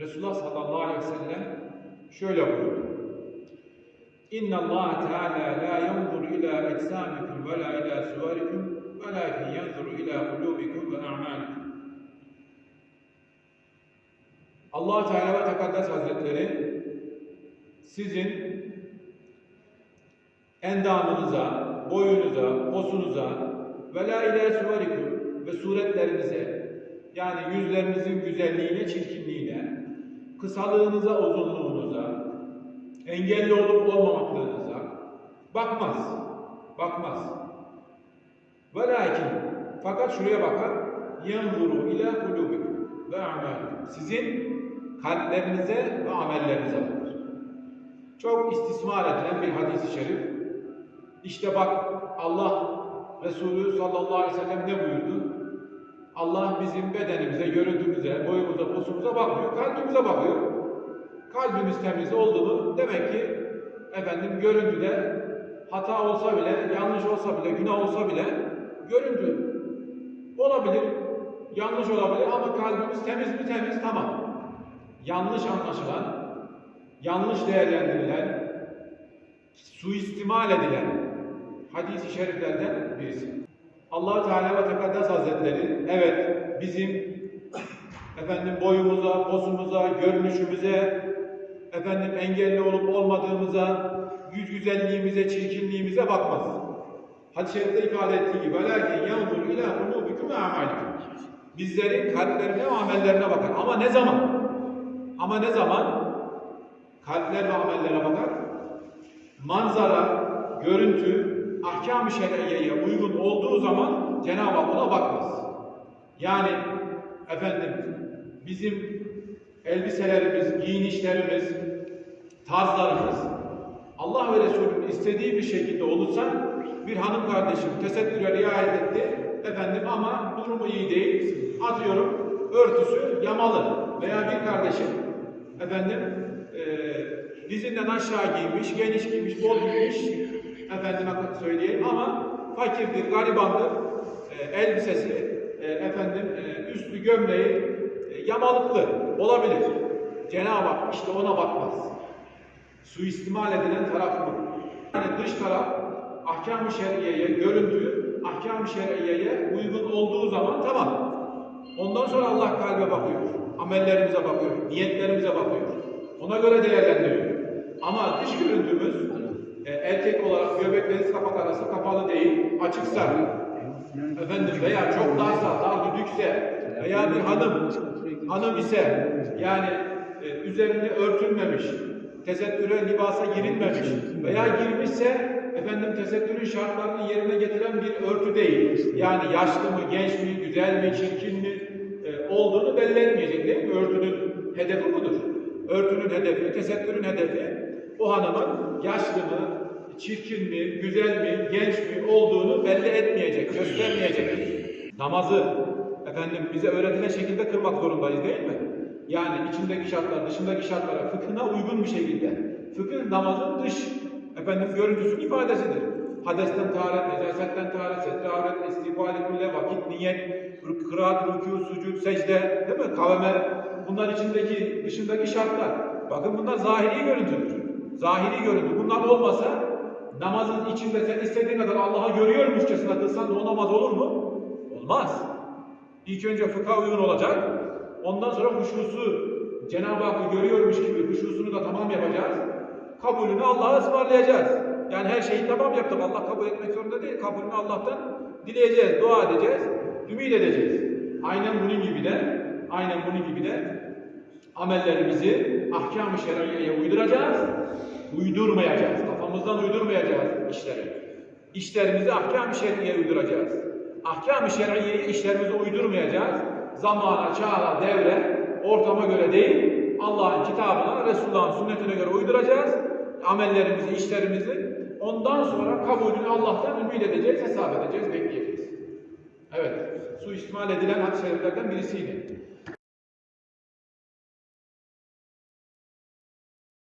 Resulullah sallallahu aleyhi ve sellem şöyle buyurdu. İnna Allah Teala la yanzur ila ecsamikum ve la ila suvarikum velakin yanzur ila kulubikum ve a'malikum. Allah Teala ve Tekaddes Hazretleri sizin endamınıza, boyunuza, posunuza ve la ila suvarikum ve suretlerinize yani yüzlerinizin güzelliğine, çirkinliğine, kısalığınıza, uzunluğunuza, engelli olup olmamaklığınıza bakmaz. Bakmaz. Ve lakin fakat şuraya bakar. Yanzuru ila kulubikum ve amalikum. Sizin kalplerinize ve amellerinize bakar. Çok istismar edilen bir hadis-i şerif. İşte bak Allah Resulü sallallahu aleyhi ve sellem ne buyurdu? Allah bizim bedenimize, görüntümüze, boyumuza, posumuza bakmıyor. Kalbimize bakıyor. Kalbimiz temiz oldu mu demek ki efendim görüntüde hata olsa bile, yanlış olsa bile, günah olsa bile görüntü olabilir, yanlış olabilir ama kalbimiz temiz mi temiz tamam. Yanlış anlaşılan, yanlış değerlendirilen, suistimal edilen hadis-i şeriflerden birisi allah Teala ve Tekaddes Hazretleri evet bizim efendim boyumuza, posumuza, görünüşümüze, efendim engelli olup olmadığımıza, yüz güzelliğimize, çirkinliğimize bakmaz. Hadis-i şerifte ifade ettiği gibi وَلَكِنْ يَنْظُرُ اِلَى قُلُوبِكُمْ وَاَعْمَالِكُمْ Bizlerin kalplerine ve amellerine bakar. Ama ne zaman? Ama ne zaman? Kalpler ve amellere bakar. Manzara, görüntü, ahkam-ı şer'iyeye uygun olduğu zaman Cenab-ı Hak ona bakmaz. Yani efendim bizim elbiselerimiz, giyinişlerimiz, tarzlarımız Allah ve Resulü'nün istediği bir şekilde olursa bir hanım kardeşim tesettüre riayet etti efendim ama durumu iyi değil atıyorum örtüsü yamalı veya bir kardeşim efendim e, dizinden aşağı giymiş, geniş giymiş, bol giymiş efendime söyleyeyim ama fakirdir, garibandır e, elbisesi e, efendim e, üstü gömleği e, yamalıklı olabilir. Cenab-ı Hak işte ona bakmaz. Suistimal edilen taraf bu. Yani dış taraf ahkam-ı şer'iyeye, görüntü ahkam-ı şer'iyeye uygun olduğu zaman tamam. Ondan sonra Allah kalbe bakıyor. Amellerimize bakıyor, niyetlerimize bakıyor. Ona göre değerlendiriyor. Ama dış görüntümüz e, erkek olarak göbekleri kapak arası kapalı değil, açıksa efendim veya çok darsa, daha düdükse veya bir hanım hanım ise yani e, üzerine örtülmemiş, tesettüre libasa girilmemiş veya girmişse efendim tesettürün şartlarını yerine getiren bir örtü değil. Yani yaşlı mı, genç mi, güzel mi, çirkin mi e, olduğunu belli etmeyecek değil mi? Örtünün hedefi budur. Örtünün hedefi, tesettürün hedefi o hanımın yaşlı mı, çirkin mi, güzel mi, genç mi olduğunu belli etmeyecek, göstermeyecek. Namazı efendim bize öğretilen şekilde kırmak zorundayız değil mi? Yani içindeki şartlar, dışındaki şartlara fıkhına uygun bir şekilde. Fıkıh namazın dış efendim görüntüsünün ifadesidir. Hadesten taharet, necasetten taharet, setre avret, istikbali kulle, vakit, niyet, kıraat, rükû, sucud, secde, değil mi? Kavemer, bunlar içindeki, dışındaki şartlar. Bakın bunlar zahiri görüntüdür. Zahiri görüntü. Bunlar olmasa namazın içinde sen istediğin kadar Allah'a görüyormuşçasına kılsan da o namaz olur mu? Olmaz. İlk önce fıkha uygun olacak. Ondan sonra huşusu Cenab-ı Hakk'ı görüyormuş gibi huşusunu da tamam yapacağız. Kabulünü Allah'a ısmarlayacağız. Yani her şeyi tamam yaptık. Allah kabul etmek zorunda değil. Kabulünü Allah'tan dileyeceğiz, dua edeceğiz, ümit edeceğiz. Aynen bunun gibi de, aynen bunun gibi de amellerimizi ahkam-ı şer'iyeye uyduracağız, uydurmayacağız. Kafamızdan uydurmayacağız işleri. İşlerimizi ahkam-ı şer'iyeye uyduracağız. Ahkam-ı şer'iyeye işlerimizi uydurmayacağız. Zamana, çağa, devre, ortama göre değil, Allah'ın kitabına, Resulullah'ın sünnetine göre uyduracağız. Amellerimizi, işlerimizi. Ondan sonra kabulünü Allah'tan ümit edeceğiz, hesap edeceğiz, bekleyeceğiz. Evet, suistimal edilen hadis-i şeriflerden birisiydi.